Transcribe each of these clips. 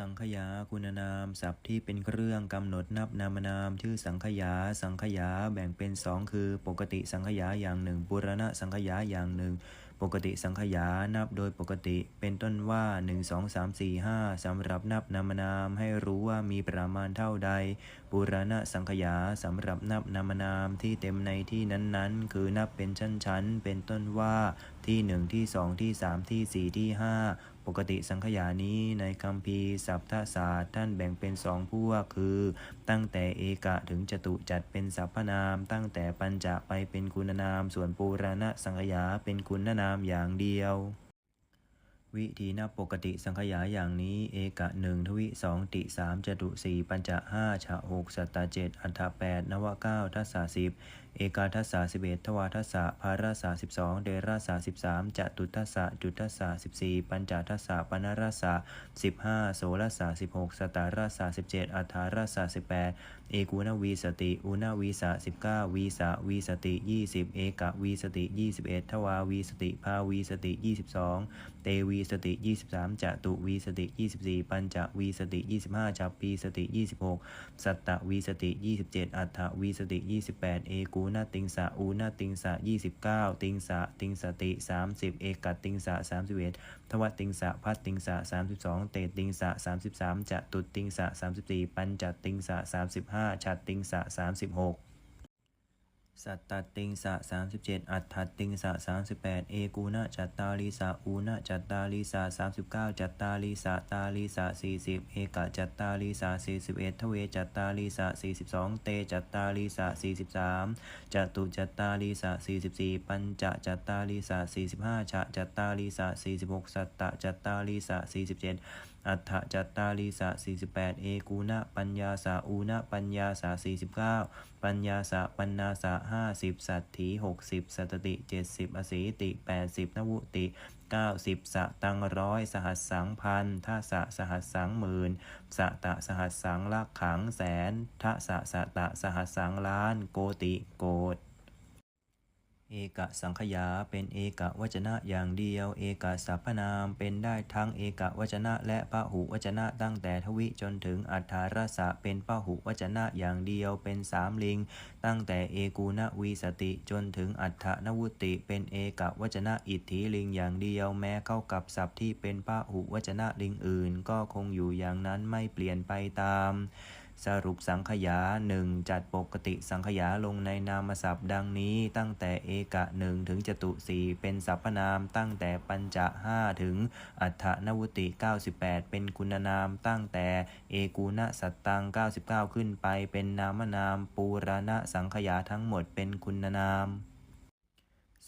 สังขยาคุณนามศัพท์ที่เป็นเครื่องกำหนดนับนามนามชื่อสังขยา สังขยาแบ่งเป็นสองคือปกติสังขยาอย่างหนึ่งปุรณะสังขยาอย่างหนึ่ง ปกติสังขยานับโดยปกติ เป็นต้นว่า 1 2 3 4 5สำหรับนับนามนามให้รู้ว่ามีประมาณเท่าใดปุรณะสังขยาสำหรับนับนามนามที่เต็มในที่นั้นๆ คือนับเป็นชั้นๆเป็นต้นว่าที่ 1 ที่ 2 ที่ 3 ที่ 4 ที่ 5 ปกติสังขยานี้ในคัมภีสัพทศาสตร์ท่านแบ่งเป็นสองพวกคือ ตั้งแต่เอกะถึงจตุจัดเป็นสรรพนาม ตั้งแต่ปัญจะไปเป็นคุณนาม ส่วนปูรณะสังขยาเป็นคุณนามอย่างเดียววิธีนับปกติสังขยาอย่างนี้เอกะหนึ่งทวิสองติสามจตุสี่ปัญจะห้าฉะหกสัตตาเจ็ดอัฏฐแปดนวเก้าทัศสาสิบ เอกาทัศสาสิบเอ็ดทวาทัศสะภาราสาสิบสองเดราสาสิบสามจตุทัศสะจุทัศสาสิบสี่ปัญจทัศสะปนราสาสิบห้าโสรสาสิบหกสตาราสาสิบเจ็ดอัฏฐาราสาสิบแปดเอกูณวีสติอุณวีสาสิบเก้าวีสาวีสติยี่สิบเอกะวีสติยี่สิบเอ็ดทวาวีสติภาวีสติยี่สิบสองเตวีสติยี่สิบสามจตุวีสติยี่สิบสี่ปัญจวีสติยี่สิบห้าจับปีสติยี่สิบหกสัตตวีสติยี่สิบเจ็ดอัฏฐวีสติยี่สิบแปดเอกูณติงสะอูณติงสะยี่สิบเก้าติงสะติงสติสามสิบเอกติงสะสามสิบเอ็ดทวติงสะพัตติงสะสามสิบสองเตติงสะสามสิบสามจะตุติงสะสามสิบสี่ปัญจติงสะสามสิบห้าฉัดติงสะสามสิบหก สัตตติงสะ37 อัฏฐติงสะ38 เอกูณจัตตาลีสะอูณจัตตาลีสะ39 จัตตาลีสะตาลีสะ40 เอกจัตตาลีสะ41ทเวจัตตาลีสะ42 เตจัตตาลีสะ43จตุจัตตาลีสะ44 ปัญจจัตตาลีสะ45 ฉะจัตตาลีสะ46 สัตตจัตตาลีสะ47 อัฏฐจัตตาลีสะ48 เอกูณะปัญญาสะอูณะปัญญาสะ49 ปัญญาสะปัญนาสะ50 สัตถี 60 สัตติ 70 อสีติ 80 นวุติ 90 สะตังร้อยสหัสสังพันท่าสะสหัสสังหมื่นสะตะสหัสสังลักขังแสนทะสะสะตะสหัสสังล้าน โกติโกด เอกสังขยาเป็นเอกวจนะอย่างเดียว เอกสัพพนามเป็นได้ทั้งเอกวจนะและพหุวจนะตั้งแต่ทวิจนถึงอัฏฐารสะเป็นพหุวจนะอย่างเดียวเป็นสามลิง ตั้งแต่เอกูณวีสติจนถึงอัฏฐนวุติ เป็นเอกวจนะอิทธิลิงอย่างเดียว แม้เข้ากับศัพท์ที่เป็นพหุวจนะลิงอื่น ก็คงอยู่อย่างนั้นไม่เปลี่ยนไปตาม สรุปสังขยาหนึ่งจัดปกติสังขยาลงในนามศัพท์ดังนี้ตั้งแต่เอกะหนึ่งถึงจตุสี่เป็นสรรพนามตั้งแต่ปัญจะห้าถึงอัฏฐนวุติ 98 เป็นคุณนามตั้งแต่เอกูณสัตตัง 99 ขึ้นไปเป็นนามนามปูรณะสังขยาทั้งหมดเป็นคุณนาม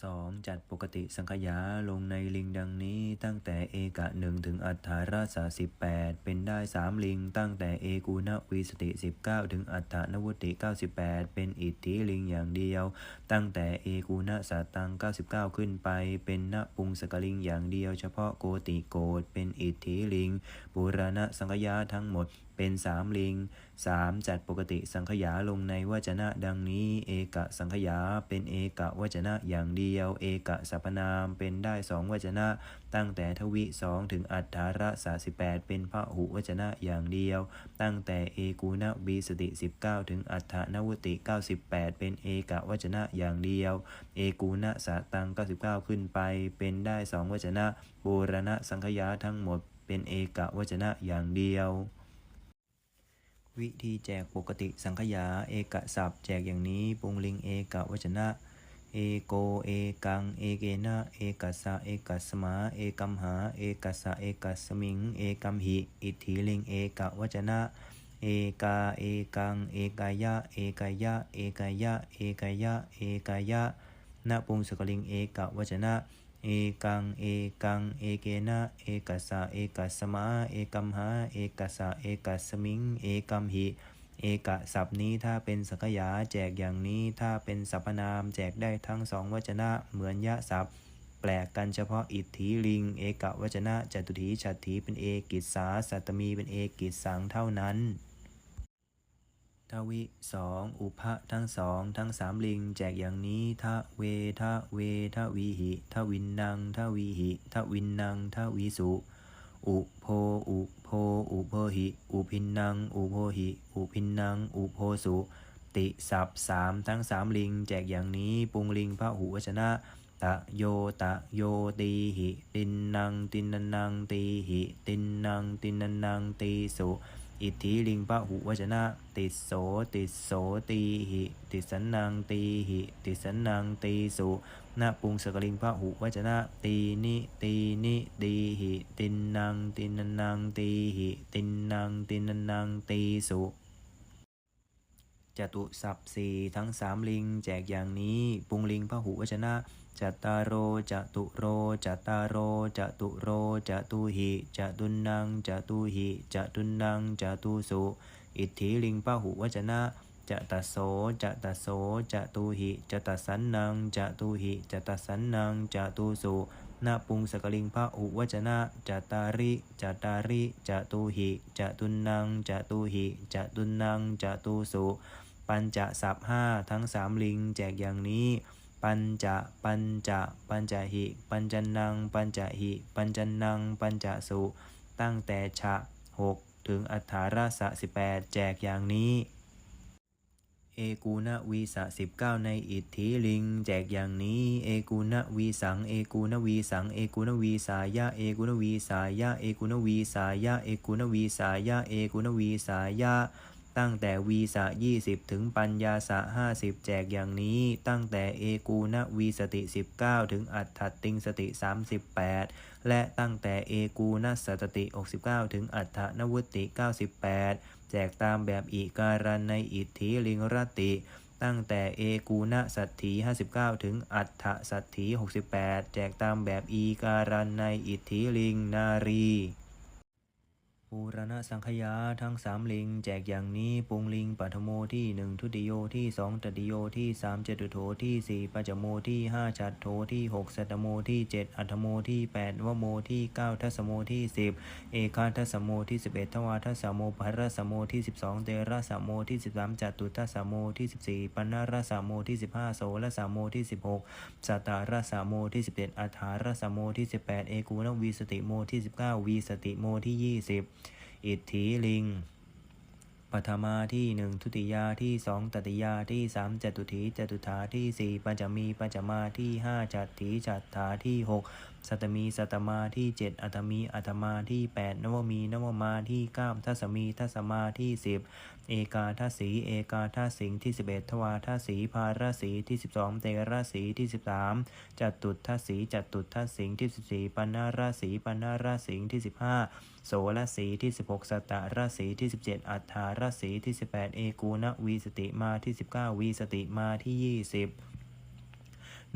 2. จัดปกติสังขยาลงในลิงดังนี้ตั้งแต่เอกะหนึ่งถึงอัฏฐาราสาสิบแปดเป็นได้สามลิง ตั้งแต่เอกูณวีสติสิบเก้าถึงอัฏฐานวุติเก้าสิบแปดเป็นอิทธิลิงอย่างเดียว ตั้งแต่เอกูณสัตตัง99ขึ้นไป เป็นณปุงสกลิงอย่างเดียว เฉพาะโกติโกดเป็นอิทธิลิงปุรณะสังขยาทั้งหมด เป็นสามลิง 3. จัดปกติสังขยาลงในวจนะดังนี้ เอกสังขยาเป็นเอกวจนะอย่างเดียว เอกสัพพนามเป็นได้สองวจนะ ตั้งแต่ทวิสองถึงอัฏฐาระสาสิบแปดเป็นพระหุวจนะอย่างเดียว ตั้งแต่เอกูณบีสติ19ถึงอัฏฐานวุติ98เป็นเอกวจนะอย่างเดียว เอกูณสาตัง99ขึ้นไป เป็นได้สองวจนะบูรณะสังขยาทั้งหมดเป็นเอกวจนะอย่างเดียว วิธีแจกปกติสังขยา เอกศัพท์แจกอย่างนี้ปุงลิงเอกวจนะ เอโกเอกัง เอเกนะเอกสะเอกสมา เอกัมหา เอกสะเอกสมิง เอกัมหิ อิทธิลิงเอกวจนะ เอกาเอกัง เอกายะ เอกายะ เอกายะ เอกายะ เอกายะนปุงสกลิงเอกวจนะ เอกัง เอกัง เอเกนะ เอกัสสะเอกัสมา เอกัมหา เอกัสสะเอกัสมิง เอกัมหิ เอกะศัพท์นี้ถ้าเป็นสังขยาแจกอย่างนี้ ถ้าเป็นสรรพนามแจกได้ทั้งสองวจนะเหมือนยะศัพท์ แปลกกันเฉพาะอิทธิลิง เอกวจนะจตุถีฉัตถีเป็นเอกิสาสัตตมีเป็นเอกิสังเท่านั้น วิ สองอุพะทั้งสองทั้งสามลิง แจกอย่างนี้ทะเวทะเวทะวีหิทวินนังทวีหิทวินนังทวีสุ อุโพอุโพอุโพหิอุพินนังอุโพหิอุพินนังอุโพสุติศัพท์สามทั้งสามลิง แจกอย่างนี้ปุงลิงพระหูวจนะตะโยตะโยตีหิ ตินนังตินนังตีหิ ตินนังตินนังตีสุ อิทธิลิงพระหูวจนะ ติโสติโสตีหิติสันนังตีหิติสันนังตีสุนาปุงสกลิงพระหูวจนะ ตีนิตีนิตีหิตินนังตินนังตีหิตินนังตินนังตีสุ จตุสัพสีทั้งสามลิง แจกอย่างนี้ปุงลิงพหูวจนะจัตตารโรจตุโรจัตตารโรจตุโรจตุหิจตุนังจตุหิจตุนังจตุสุอิทธิลิงพหูวจนะจะตะโสจะตะโสจะตุหิจะตะสันนังจะตุหิจะตะสันนังจะตุสุนาปุงสกลิงพระหูวจนะจะตาริจะตาริจะตุหิจะตุนังจะตุหิจะตุนังจะตุสุ ปัญจสัพห้าทั้งสามลิงแจกอย่างนี้ ปัญจะปัญจะปัญจหิ ปัญจนัง ปัญจหิ ปัญจนัง ปัญจสุ ตั้งแต่ฉะหกถึงอัฏฐาราสะสิบแปดแจกอย่างนี้ เอกูณวีสะสิบเก้าในอิทธิลิง แจกอย่างนี้ เอกูณวีสัง เอกูณวีสัง เอกูณวีสายะ เอกูณวีสายะ เอกูณวีสายะ เอกูณวีสายะ เอกูณวีสายะ ตั้งแต่วีสะยี่สิบถึงปัญญาสะห้าสิบแจกอย่างนี้ ตั้งแต่เอกูณวีสติสิบเก้าถึงอัฏฐติงสติสามสิบแปดและตั้งแต่เอกูณสตติหกสิบเก้าถึงอัฏฐนวุติเก้าสิบแปดแจกตามแบบอีการันในอิทธิลิงรติ ตั้งแต่เอกูณสัตถี59 ถึงอัฏฐสัตถี 68 แจกตามแบบอีการันในอิทธิลิงนารี ปูรณสังขยาทั้งสามลิง แจกอย่างนี้ปุงลิงปัทโมที่หนึ่งทุติโยที่สองตติโยที่สามจตุโถที่สี่ปัจจโมที่ห้าจัตโถที่หกสัตโมที่เจ็ดอัตโมที่แปดวโมที่เก้าทัสโมที่สิบเอกาทัสโมที่สิบเอ็ดทวาทัสโมภรสโมที่สิบสองเตระสโมที่สิบสามจัตุทัสโมที่สิบสี่ปันารสโมที่สิบห้าโสรสโมที่สิบหกสัตตารสโมที่สิบเอ็ดอัฏฐารสโมที่สิบแปดเอกูณวีสติโมที่สิบเก้าวีสติโมที่ยี่สิบ อิทธิลิงปัทมาที่หนึ่งทุติยาที่สองตติยาที่สามจตุถีจตุถาที่สี่ปัจจมีปัจจมาที่ห้าจัตถีจัตถาที่หก สัตมีสัตมาที่เจ็ดอัตมีอัตมาที่แปดนวมีนวมาที่เก้าทัสมีทัสมาที่สิบเอกาทัสีเอกาทัสิงที่สิบเอ็ดทวาทัสีภาราสีที่สิบสองเตระสีที่สิบสามจัตุทัสีจัตุทัสิงที่สิบสี่ปันนาราสีปันนาราสิงที่สิบห้าโสรสีที่ 16 สัตตราศีที่ 17 อัฏฐาราศีที่ 18 เอกูณวีสติมาที่ 19 วีสติมาที่ 20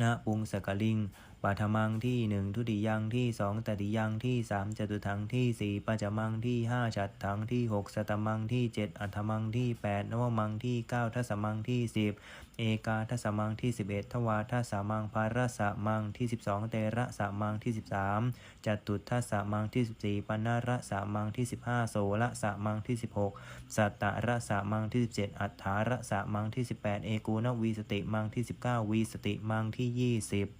ณปุงสกลิง ปาฐมังที่หนึ่งทุติยังที่สองตติยังที่สามจตุทังที่สี่ปัจจมังที่ห้าฉัตถังที่หกสตมังที่เจ็ดอัฏฐมังที่แปดนวมังที่เก้าทัสมังที่สิบเอกาทัสมังที่11ทวาทัสมังภาระสมังที่12เตระสมังที่13จัตุทัสมังที่14ปันนาระสมังที่15โสระสมังที่16สัตตระสมังที่17อัฏฐาระสมังที่18เอกูณวีสติมังที่19วีสติมังที่20สั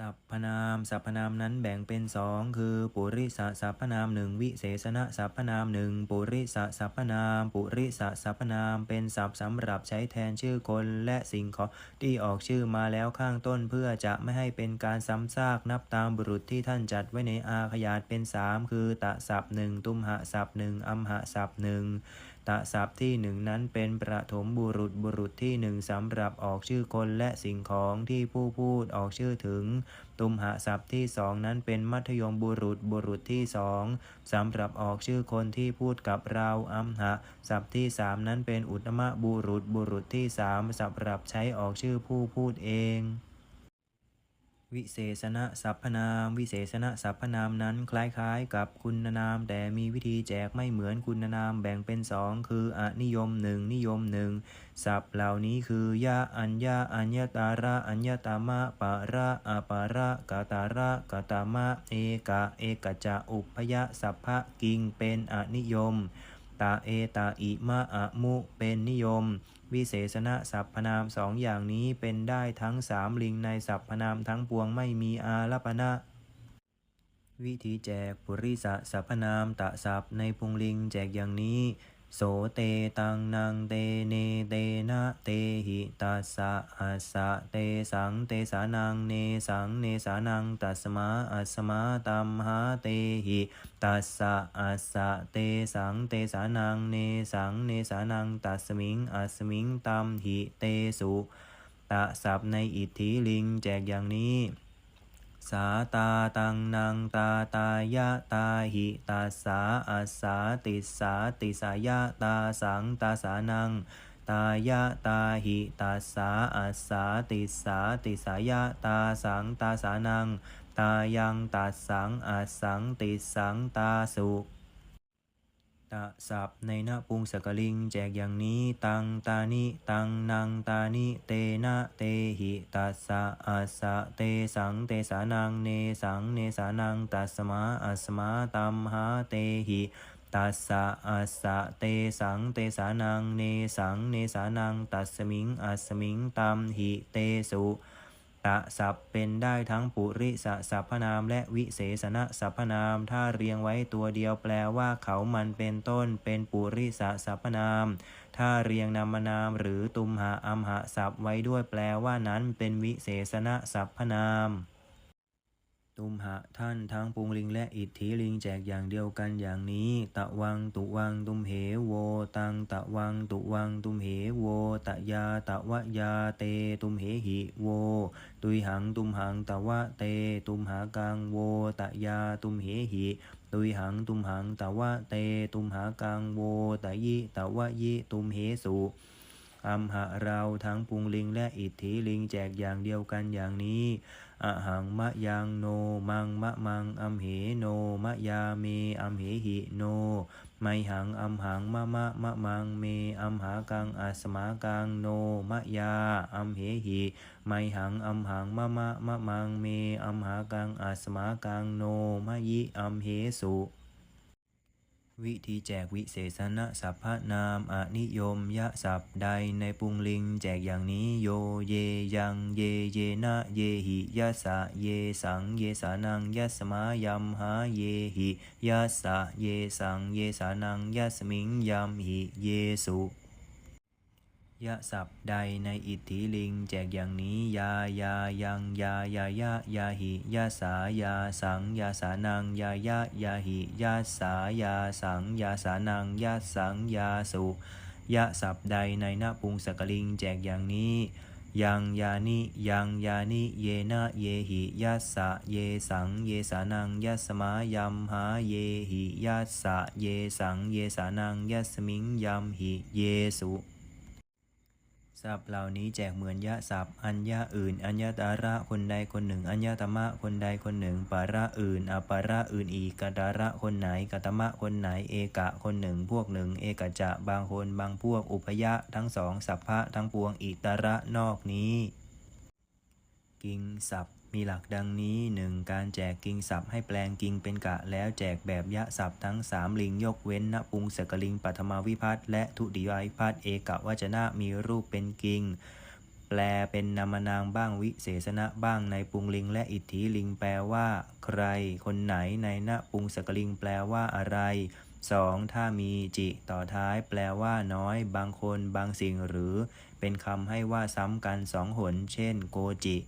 สัพพนามสัพพนามนั้นแบ่งเป็นสองคือปุริสสัพพนามหนึ่งวิเศษณสัพพนามหนึ่งปุริสสัพพนามปุริสสัพพนามเป็นศัพท์สำหรับใช้แทนชื่อคนและสิ่งของที่ออกชื่อมาแล้วข้างต้นเพื่อจะไม่ให้เป็นการซ้ำซากนับตามบุรุษที่ท่านจัดไว้ในอาขยาดเป็นสามคือตะศัพหนึ่งตุมหะศัพหนึ่งอัมหะศัพหนึ่ง ตะศัพท์ที่หนึ่งนั้นเป็นประถมบุรุษบุรุษที่หนึ่งสำหรับออกชื่อคนและสิ่งของที่ผู้พูดออกชื่อถึง ตุมหะศัพท์ที่สองนั้นเป็นมัธยมบุรุษบุรุษที่สองสำหรับออกชื่อคนที่พูดกับเราอัมหะศัพท์ที่สามนั้นเป็นอุตตมะบุรุษบุรุษที่สามสำหรับใช้ออกชื่อผู้พูดเอง วิเศษณสัพพนาม วิเศษณสัพพนามนั้นคล้ายๆ กับคุณนาม แต่มีวิธีแจกไม่เหมือนคุณนามแบ่งเป็นสองคืออนิยมหนึ่งนิยมหนึ่งศัพท์เหล่านี้คือยะอัญญาอัญญตาระอัญญตามะปะระอปาระกาตาระกาตามะ เอกะเอกจะอุปยะสัพพะกิงเป็นอนิยม ตาเอตาอิมะอะมุเป็นนิยม วิเศษณสัพพนามสองอย่างนี้เป็นได้ทั้งสามลิงในสัพพนามทั้งปวงไม่มีอาลปณะวิธีแจกปุริสะสัพพนามตะสัพในพุงลิงแจกอย่างนี้ โสเตตังนังเตเนเตนะเตหิตัสสะอัสสะเตสังเตสานังเนสังเนสานังตัสมาอัสมาตัมหาเตหิตัสสะอัสสะเตสังเตสานังเนสังเนสานังตัสมิงอัสมิงตัมหิเตสุตะสัพในอิทธิลิงแจกอย่างนี้ สาตาตังนังตาตายะตาหิตาสาอาสาติสาติสายะตาสังตาสานังตายะตาหิตาสาอาสาติสาติสายะตาสังตาสานังตายังตาสังอาสสังติสังตาสุ ตะสับในน้าปุงสกลิง แจกอย่างนี้ ตังตานิตังนังตานิเตนะเตหิตัสสะอัสสะเตสังเตสานังเนสังเนสานังตัสมาอัสมาตัมหาเตหิตัสสะอัสสะเตสังเตสานังเนสังเนสานังตัสมิงอัสมิงตัมหิเตสุ ตะสับเป็นได้ทั้งปุริสสัพพนามและวิเศษณสัพพนาม ถ้าเรียงไว้ตัวเดียวแปลว่าเขามันเป็นต้น เป็นปุริสสัพพนาม ถ้าเรียงนามนามหรือตุมหะอัมหะสับไว้ด้วยแปลว่านั้นเป็นวิเศษณสัพพนาม ตุมหะท่านทั้งปุงลิงและอิทธิลิงแจกอย่างเดียวกันอย่างนี้ ตะวังตุวังตุมเหโว ตังตะวังตุวังตุมเหโว ตะยาตะวะยาเตตุมเหหิโว ตุยหังตุมหังตะวะเต ตุมหากังโว ตะยาตุมเหหิตุยหังตุมหังตะวะเต ตุมหากังโว ตะยิตะวะยิตุมเหสุอัมหะเราทั้งปุงลิงและอิทธิลิงแจกอย่างเดียวกันอย่างนี้ อะหังมะยังโนมังมะมังอัมเหโนมะยาเมอัมเหหิโนไมหังอัมหังมะมะมะมังเมอัมหากังอัสมากังโนมะยาอัมเหหิไมหังอัมหังมะมะมะมังเมอัมหากังอัสมากังโนมะยิอัมเหสุ วิธีแจกวิเศษณะสัพพนามอนิยมยะสัพใดในปุงลิง แจกอย่างนี้โยเยยังเยเยนะเยหิยะสะเยสังเยสานังยะสมายัมหาเยหิยะสะเยสังเยสานังยะสมิงยัมหิเยสุ ยะสัพใดในอิทธิลิง แจกอย่างนี้ยายายังยายายะยาหิยะสายาสังยาสานังยายะยาหิยะสายาสังยาสานังยะสังยาสุยะสัพใดในหน้าปุงสกลิง แจกอย่างนี้ยังยานิยังยานิเยนะเยหิยัสสะเยสังเยสานังยัสมายัมหาเยหิยัสสะเยสังเยสานังยัสมิงยัมหิเยสุ ศัพท์เหล่านี้แจกเหมือนยะศัพท์ อัญญาอื่น อัญญาตาระคนใดคนหนึ่ง อัญญาตมะคนใดคนหนึ่งปาระอื่นอปาระอื่นอีกกตาระคนไหนกตมะคนไหน เอกะคนหนึ่ง พวกหนึ่ง เอกจะบางคนบางพวกอุพยะทั้งสองสัพพะทั้งปวงอิตระนอกนี้ กิงศัพท์ มีหลักดังนี้หนึ่งการแจกกิงศัพท์ให้แปลงกิงเป็นกะ แล้วแจกแบบยะศัพท์ทั้งสามลิงยกเว้นณปุงสกลิงปัทมาวิพัตน์และทุติยวิพัตน์เอกวจนะมีรูปเป็นกิง แปลเป็นนามนางบ้างวิเศษณะบ้างในปุงลิง และอิทธิลิงแปลว่า ใคร คนไหนในณปุงสกลิงแปลว่าอะไร 2. ถ้ามีจิต่อท้ายแปลว่าน้อย บางคนบางสิ่งหรือ เป็นคำให้ว่าซ้ำกันสองหน เช่น โกจิ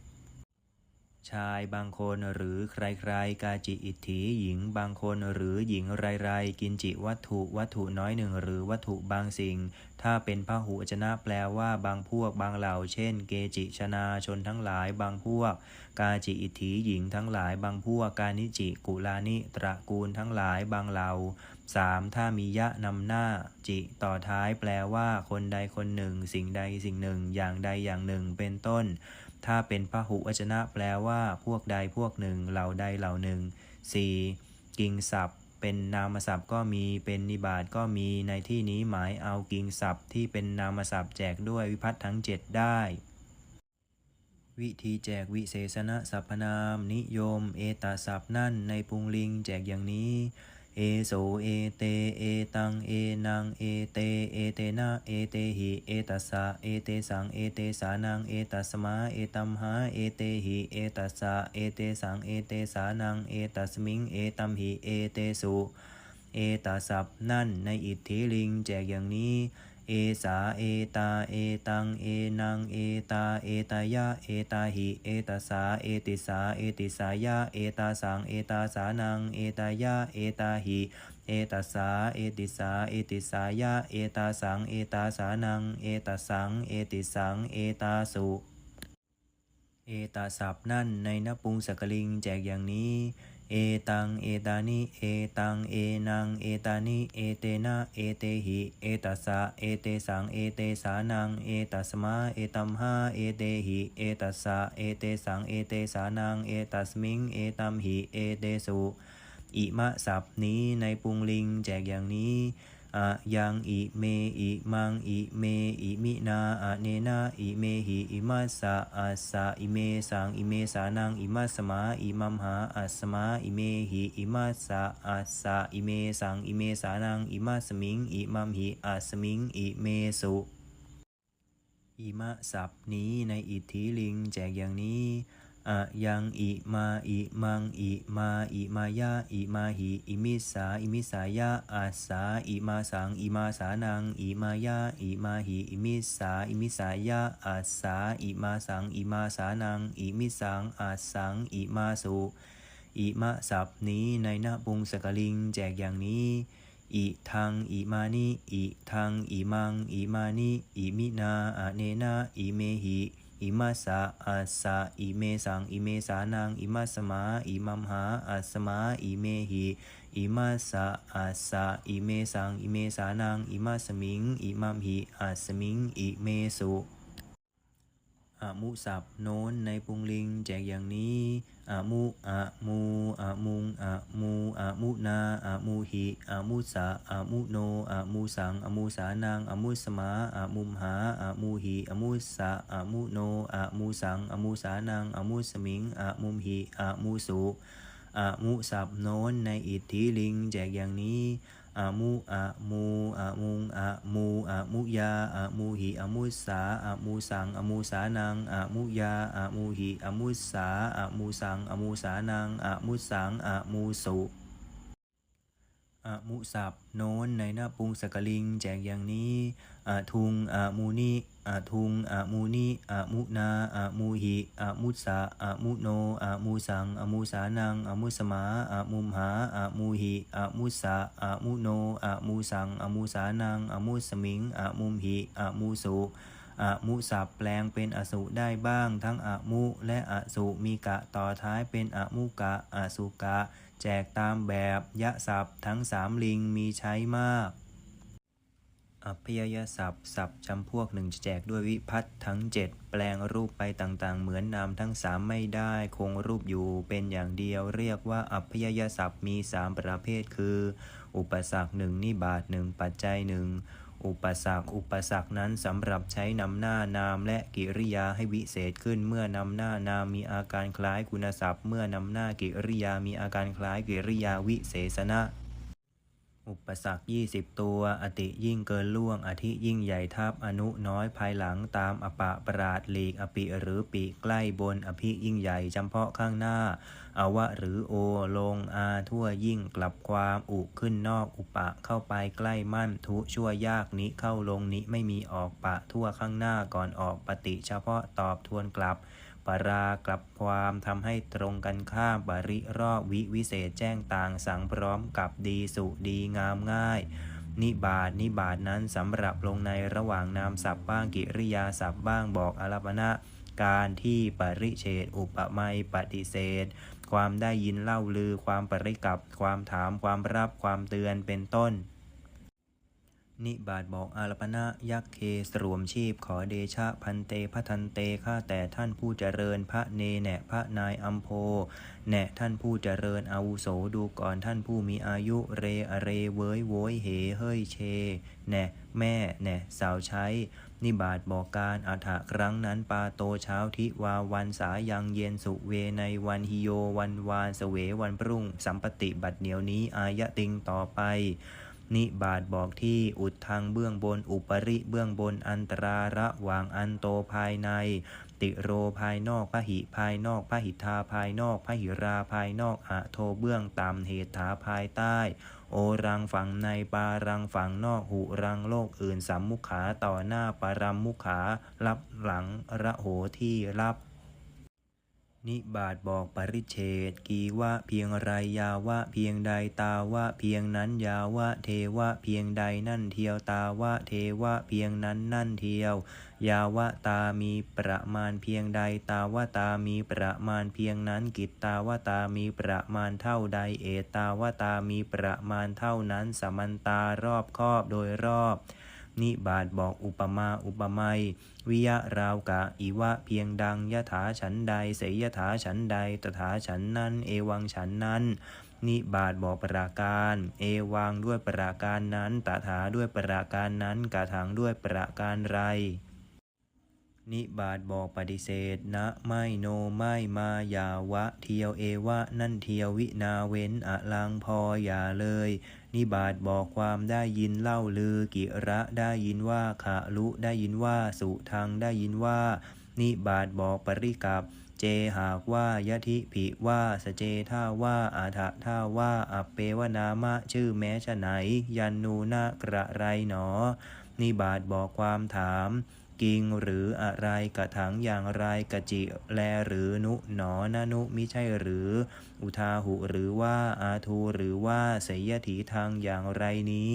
ชายบางคนหรือใครๆ กาจิอิทธิหญิงบางคนหรือหญิงไรๆ กินจิวัตถุวัตถุน้อยหนึ่งหรือวัตถุบางสิ่ง ถ้าเป็นพหูวจนะแปลว่าบางพวกบางเหล่า เช่น เกจิชนาชนทั้งหลายบางพวก กาจิอิทธิหญิงทั้งหลายบางพวก กานิจิกุลานิตระกูลทั้งหลายบางเหล่า 3. ถ้ามียะนำหน้าจิต่อท้ายแปลว่าคนใดคนหนึ่ง สิ่งใดสิ่งหนึ่ง อย่างใดอย่างหนึ่งเป็นต้น ถ้าเป็นพหุวจนะแปลว่า พวกใดพวกหนึ่ง เหล่าใดเหล่าหนึ่ง 4. กิงศัพท์ เป็นนามศัพท์ก็มี เป็นนิบาตก็มี ในที่นี้หมายเอากิงศัพท์ที่เป็นนามศัพท์แจกด้วยวิพัตทั้ง 7 ได้ วิธีแจกวิเศษณะสรรพนาม นิยม เอตศัพท์นั่น ในปุงลิง แจกอย่างนี้ เอโสเอเตเอตังเอนังเอเตเอเตนะเอเตหิเอตัสสะเอเตสังเอเตสานังเอตัสมาเอตัมหาเอเตหิเอตัสสะเอเตสังเอเตสานังเอตัสมิงเอตัมหิเอเตสุเอตัสับนั่นในอิทธิลิงแจกอย่างนี้ เอสาเอตาเอตังเอนังเอตาเอตายะเอตาหิเอตาสาเอติสาเอติสายะเอตาสังเอตาสานังเอตายะเอตาหิเอตัสาเอติสาเอติสายะเอตาสังเอตาสานังเอตาสังเอติสังเอตาสุเอตาสับนั่นในนปุงสกลิงแจกอย่างนี้ เอตัง เอตานิ เอตัง เอนัง เอตานิ เอเตนะ เอเตหิ เอตัสสะ เอเตสัง เอเตสานัง เอตัสมา เอตัมหาเอเตหิ เอตัสสะ เอเตสัง เอเตสานัง เอตัสมิง เอตัมหิ เอเตสุ อิมะสับนี้ในปุงลิงแจกอย่างนี้ อะยังอิเมอิมังอิเมอิมินาอะเนนะอิเมหิอิมัสะอัสะอิเมสังอิเมสานังอิมัสมาอิมัมหาอัสมาอิเมหิอิมัสะอัสะอิเมสังอิเมสานังอิมัสมิงอิมัมหิอัสมิงอิเมสุอิมะสับนี้ในอิทธิลิงแจกอย่างนี้ อะยังอิมาอิมังอิมาอิมายะอิมาหิอิมิสาอิมิสายะอาสาอิมาสังอิมาสานังอิมายะอิมาหิอิมิสาอิมิสายะอาสาอิมาสังอิมาสานังอิมิสังอาสังอิมาสุอิมะสับนี้ในหน้าปุงสกลิงแจกอย่างนี้อิทังอิมานิอิทังอิมังอิมานิอิมินาอเนนะอิเมหิ อิมาสสะอัสสะอิเมสังอิเมสานังอิมาสมาอิมัมหาอัสมาอิเมหิอิมาสสะอัสสะอิเมสังอิเมสานังอิมาสมิงอิมัมหิอัสมิงอิเมสุ อะมุสับโน้นในปุงลิง แจกอย่างนี้อะมุอะมูอะมุงอะมูอะมุนาอะมูหิอะมุสะอะมุโนอะมูสังอะมูสานังอะมุสมาอะมุมหาอะมูหิอะมุสะอะมุโนอะมูสังอะมูสานังอะมุสมิงอะมุมหิอะมูสุอะมุสับโน้นในอิทธิลิง แจกอย่างนี้ อะมูอะมูอะมุงอะมูอะมุยาอะมูหิอะมุสาอะมูสังอะมูสานังอะมุยาอะมูหิอะมุสาอะมูสังอะมูสานังอะมุสังอะมูสุ อมุสับโน้นในหน้าปุงสกลิง แจกอย่างนี้อทุงอมูนิอะทุงอมูนิอมุนาอมูหิอมุสะอมุโนอมูสังอมูสานังอมุสมาอมุมหาอมูหิอมุสะอมุโนอมูสังอมูสานังอมุสมิงอมุมหิอมูสุอมุสับแปลงเป็นอสุได้บ้าง ทั้งอมุและอสุมีกะต่อท้ายเป็นอมุกะอสุกะ แจกตามแบบยะศัพท์ทั้งสามลิงมีใช้มากอัพยยศัพท์ศัพท์จำพวกหนึ่งแจกด้วยวิพัตน์ทั้ง 7 แปลงรูปไปต่างๆ เหมือนนามทั้งสามไม่ได้ คงรูปอยู่เป็นอย่างเดียวเรียกว่าอัพยยศัพท์มี 3 ประเภทคือ อุปสรรคหนึ่งนิบาตหนึ่งปัจจัยหนึ่ง อุปสรรค อุปสรรคนั้นสำหรับใช้นำหน้านามและกิริยาให้วิเศษขึ้น เมื่อนำหน้านามมีอาการคล้ายคุณศัพท์ เมื่อนำหน้ากิริยามีอาการคล้ายกิริยาวิเศษณะ อุปสรรค20 ตัว อติยิ่งเกินล่วง อธิยิ่งใหญ่ทับอนุน้อยภายหลังตามอปะปราดหลีกอปิหรือปีใกล้บนอภิยิ่งใหญ่จำเพาะข้างหน้า อวะหรือโอลงอาทั่วยิ่งกลับความอุขึ้นนอกอุปะเข้าไปใกล้มั่นทุชั่วยากนิเข้าลงนิไม่มีออกปะทั่วข้างหน้าก่อนออกปฏิเฉพาะตอบทวนกลับ ปรากลับความทำให้ตรงกันข้ามบริรอบวิวิเศษแจ้งต่างสังพร้อมกับดีสุดีงามง่าย นิบาตนิบาตนั้นสำหรับลงในระหว่างนามศัพท์บ้างกิริยาศัพท์บ้างบอกอลปณะการที่ปริเฉดอุปไมยปฏิเสธ ความได้ยินเล่าลือ ความปริกับ ความถามความรับความเตือนเป็นต้น นิบาตบอกอาลปณะยักษ์เคสรวมชีพขอเดชะพันเตพระทันเตข้าแต่ท่านผู้เจริญพระเนแหนะพระนายอัมโพแหนะท่านผู้เจริญอาวุโสดูก่อนท่านผู้มีอายุเรอเรเว้ยโวยเหเฮ้ยเชแหนะแม่แหนะสาวใช้ นิบาตบอกการอัฐะครั้งนั้นปาโตเช้าทิวาวันสายังเย็นสุเวในวันฮิโยวันวานเสววันพรุ่ง สัมปติบัดเหนียวนี้อายะติงต่อไป นิบาตบอกที่อุดทางเบื้องบนอุปริเบื้องบนอันตราระหว่างอันโตภายใน ติโรภายนอกพหิภายนอกพหิทาภายนอกพหิราภายนอกอะโทเบื้องต่ำเหตถาภายใต้ โอรังฝั่งในปารังฝั่งนอกหุรังโลกอื่นสัมมุขาต่อหน้าปารัมมุขารับหลังระโหที่รับ นิบาตบอกปริเฉดกีวะเพียงไรยาวะเพียงใดตาวะเพียงนั้นยาวะเทวะเพียงใดนั่นเทียวตาวะเทวะเพียงนั้นนั่นเทียว ยาวะตามีประมาณเพียงใดตาวะตามีประมาณเพียงนั้นกิตตาวะตามีประมาณเท่าใดเอตาวะตามีประมาณเท่านั้นสมันตารอบครอบโดยรอบ นิบาตบอกอุปมาอุปไมยวิยะราวกะอีวะเพียงดังยถาฉันใดเสยยถาฉันใดตถาฉันนั้น เอวังฉันนั้น นิบาตบอกประการ เอวังด้วยประการนั้นตถาด้วยประการนั้นกะถังด้วยประการไรนิบาตบอกปฏิเสธนะไม่โนไม่มายาวะ เทียวเอวะ นั่นเทียววินาเว้นอะลังพออย่าเลย นิบาตบอกความได้ยินเล่าลือ กิระได้ยินว่าขะลุได้ยินว่าสุทังได้ยินว่า นิบาตบอกปริกับเจหากว่ายะทิผิว่าสเจท่าว่าอาทะท่าว่าอัปเปวนามะชื่อแม้ฉะไหน ยันนูนะกระไรหนอ นิบาตบอกความถาม กิงหรืออะไรกระถังอย่างไรกะจิแลหรือนุหนอนานุมิใช่หรือ อุทาหุหรือว่าอาทูหรือว่าเสยถีทางอย่างไรนี้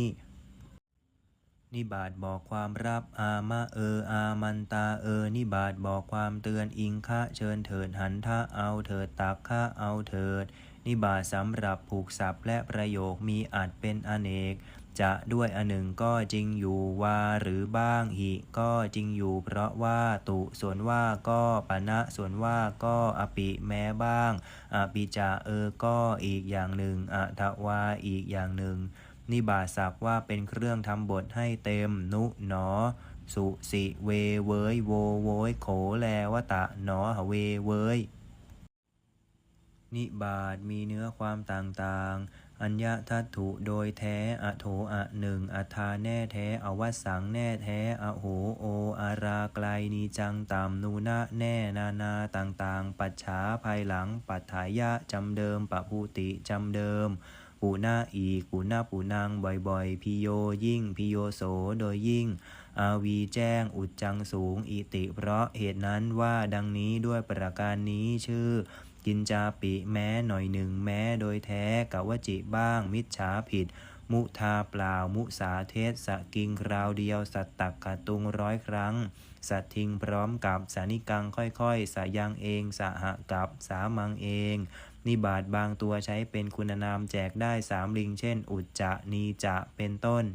นิบาตบอกความรับอามะเอออามันตาเออ นิบาตบอกความเตือนอิงคะเชิญเถิดหันทะเอาเถิดตักคะเอาเถิด นิบาตสำหรับผูกศัพท์และประโยคมีอาจเป็นอเนก จะด้วยอันหนึ่งก็จริงอยู่ว่าหรือบ้างหิก็จริงอยู่ เพราะว่าตุส่วนว่าก็ปณะส่วนว่าก็อปิแม้บ้างอปิจาเออก็อีกอย่างหนึ่งอัทวาอีกอย่างหนึ่ง นิบาศัพท์ว่าเป็นเครื่องทำบทให้เต็มนุหนอสุสิเวเวยโวโวยโขแลวตะหนอหเวเวยนิบาตมีเนื้อความต่างๆ อัญญทัตถุโดยแท้อโถอะหนึ่งอัทาแน่แท้อวัสสังแน่แท้อโหโออาราไกลนีจังต่ำนูนะแน่นานาต่างๆ ปัจฉาภายหลัง ปัจถายะจำเดิมปะภูติจำเดิมปูนาอีกูนาปูนางบ่อยๆ พิโยยิ่ง พิโยโสโดยยิ่ง อาวีแจ้งอุจจังสูงอิติ เพราะเหตุนั้นว่าดังนี้ด้วยประการนี้ชื่อ กินจาปิแม้หน่อยหนึ่งแม้โดยแท้กวจิบ้าง มิจฉาผิด มุทาเปล่า มุสาเทศสกิงคราวเดียว สัตตักกตุงร้อยครั้ง สัตทิงพร้อมกับสานิกังค่อยๆ สายังเองสหกับสามังเอง นิบาตบางตัวใช้เป็นคุณนามแจกได้สามลิงเช่น อุจจะนีจะเป็นต้น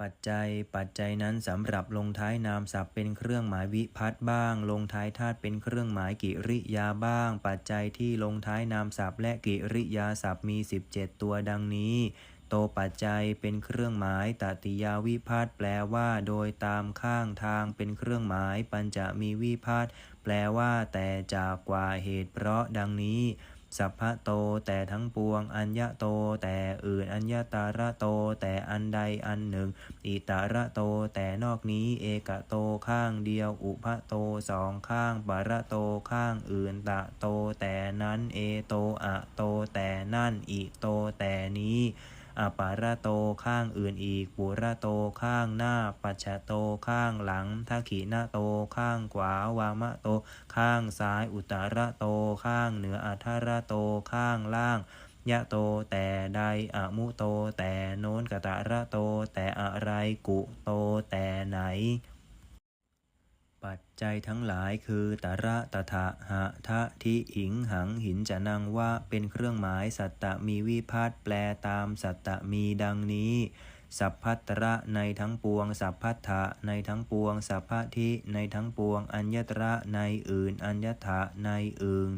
ปัจจัย ปัจจัยนั้นสำหรับลงท้ายนามศัพท์เป็นเครื่องหมายวิพัตน์บ้าง ลงท้ายธาตุเป็นเครื่องหมายกิริยาบ้าง ปัจจัยที่ลงท้ายนามศัพท์และกิริยาศัพท์มี 17 ตัวดังนี้ โตปัจจัยเป็นเครื่องหมายตติยาวิพัตน์แปลว่า โดยตามข้างทางเป็นเครื่องหมาย ปัญจะมีวิพัตน์แปลว่า แต่จากกว่าเหตุเพราะดังนี้ สัพพะโตแต่ทั้งปวง อัญญโตแต่อื่นอัญญตาระโตแต่อันใดอันหนึ่ง อิตาระโตแต่นอกนี้เอกโตข้างเดียว อุพะโตสองข้างปาระโตข้างอื่นตะโตแต่นั้นเอโตอะโตแต่นั่นอิโตแต่นี้ อปาระโตข้างอื่นอีก ปุระโตข้างหน้า ปัจฉโตข้างหลังทักขินะโตข้างขวาวามะโต ข้างซ้าย อุตาระโตข้างเหนืออัทระโตข้างล่างยะโตแต่ใดอะมุโตแต่โน้นกตะระโตแต่อะไรกุโตแต่ไหน ปัจจัยทั้งหลายคือตระตถะหะทะทิหิงหังหินจะนังว่าเป็นเครื่องหมายสัตตมีวิพัตแปลตามสัตตมีดังนี้ สัพพัตระในทั้งปวง สัพพัทธะในทั้งปวง สัพพทิในทั้งปวง อัญญตระในอื่น อัญญถะในอื่น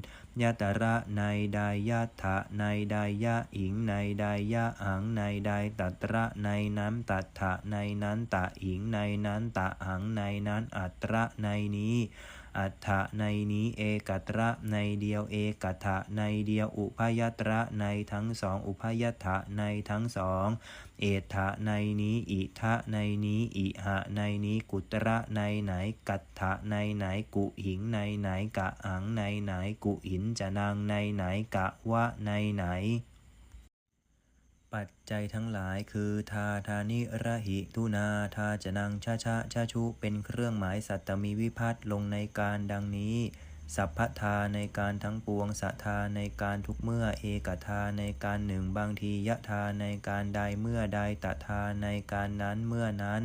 ยตระในใดยะถะในใดยะอิงในใดยะหังในใดตัตระในนั้นตัตถะในนั้นตะอิงในนั้นตะหังในนั้นอัตระในนี้ อัฏฐะในนี้เอกัตระในเดียวเอกัตะในเดียวอุพยตระในทั้งสองอุพยถะในทั้งสองเอถะในนี้อิทะในนี้อิหะในนี้กุตระในไหนกัตถะในไหนกุหิงในไหนกะหังในไหนกุหินจะนางในไหนกะวะในไหน ปัจจัยทั้งหลายคือทาทานิระหิทุนาทาจะนังชาชะชาชุเป็นเครื่องหมายสัตตมีวิพัตน์ลงในการดังนี้ สัพพทาในการทั้งปวงสัทธาในการทุกเมื่อเอกทาในการหนึ่งบางทียะทาในการใดเมื่อใดตทาในการนั้นเมื่อนั้น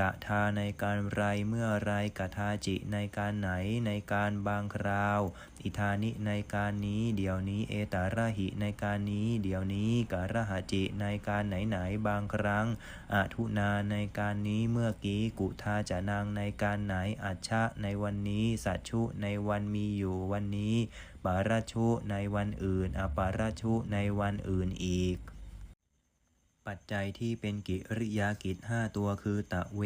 กะทาในการไรเมื่อไรกะทาจิในการไหนในการบางคราว อิธานิในการนี้ เดี๋ยวนี้เอตาระหิในการนี้ เดี๋ยวนี้กะระหจิในการไหนไหนบางครั้งอาทุนาในการนี้เมื่อกี้กุทาจะนางในการไหนอัชชะในวันนี้ สัจชุในวันมีอยู่วันนี้ ปาราชุในวันอื่นอปาราชุในวันอื่นอีก ปัจจัยที่เป็นกิริยากิจห้าตัวคือ ตะเว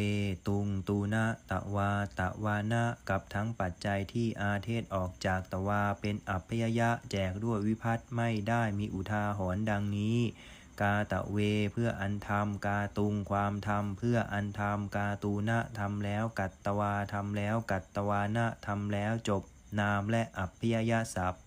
ตุง ตูนะตะวา ตะวานะกับทั้งปัจจัยที่อาเทศออกจากตะวาเป็นอัพยยะแจกด้วยวิพัตไม่ได้มีอุทาหรณ์ดังนี้ กาตะเวเพื่ออันธรรม กาตุงความธรรม เพื่ออันธรรม กาตูนะทำแล้ว กัตตวาทำแล้ว กัตตวานะทำแล้วจบนามและอัพยยะศัพท์